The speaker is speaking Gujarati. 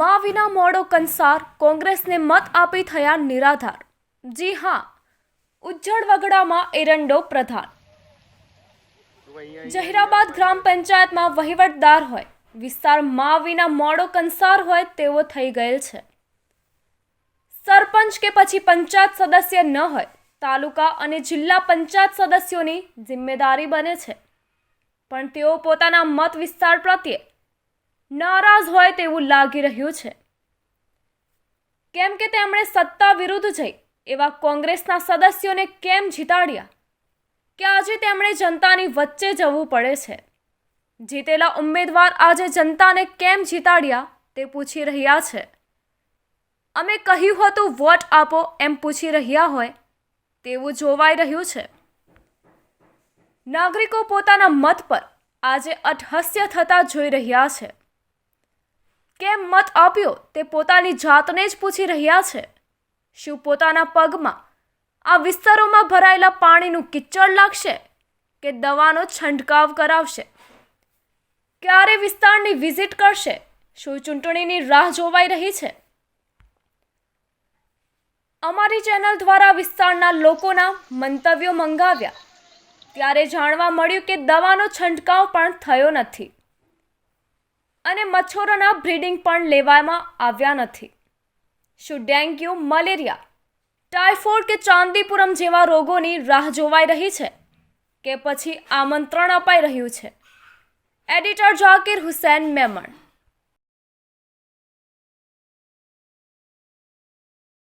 મા વિના મોડો કંસાર કોંગ્રેસને મત આપી થયા નિરાધાર. જી હા, ઉજ્જડ વગડામાં એરંડો પ્રધાન. જહીરાબાદ ગ્રામ પંચાયતમાં વહીવટદાર હોય, વિસ્તાર મા વિના મોડો કંસાર હોય તેવો થઈ ગયેલ છે. સરપંચ કે પછી પંચાયત સદસ્ય ન હોય, તાલુકા અને જિલ્લા પંચાયત સદસ્યોની જિમ્મેદારી બને છે. પણ તેઓ પોતાના મત વિસ્તાર પ્રત્યે નારાજ હોય તેવું લાગી રહ્યું છે. કેમ કે તેમણે સત્તા વિરુદ્ધ જઈ એવા કોંગ્રેસના સદસ્યોને કેમ જીતાડ્યા? કે આજે તેમણે જનતાની વચ્ચે જવું પડે છે? જીતેલા ઉમેદવાર આજે જનતાને કેમ જીતાડ્યા તે પૂછી રહ્યા છે. અમે કહ્યું હતું, વોટ આપો એમ પૂછી રહ્યા હોય તેવું જોવાઈ રહ્યું છે. નાગરિકો પોતાના મત પર આજે અટહસ્ય થતા જોઈ રહ્યા છે. કેમ મત આપ્યો તે પોતાની જાતને જ પૂછી રહ્યા છે? શું પોતાના પગમાં આ વિસ્તારોમાં ભરાયેલા પાણીનું કિચડ લાગશે કે દવાનો છંટકાવ કરાવશે? ક્યારે વિસ્તારની વિઝિટ કરશે? શું ચૂંટણીની રાહ જોવાઈ રહી છે? અમારી ચેનલ દ્વારા વિસ્તારના લોકોના મંતવ્યો મંગાવ્યા. ત્યારે જાણવા મળ્યું કે દવાનો છંટકાવ પણ થયો નથી. અને મચ્છરોના બ્રીડિંગ પણ લેવામાં આવ્યા નથી. શું ડેન્ગ્યુ, મલેરિયા, ટાઇફોઇડ કે ચાંદીપુરમ જેવા રોગોની રાહ જોવાઈ રહી છે કે પછી આમંત્રણ અપાઈ રહ્યું છે? એડિટર જાકીર હુસૈન મેમણ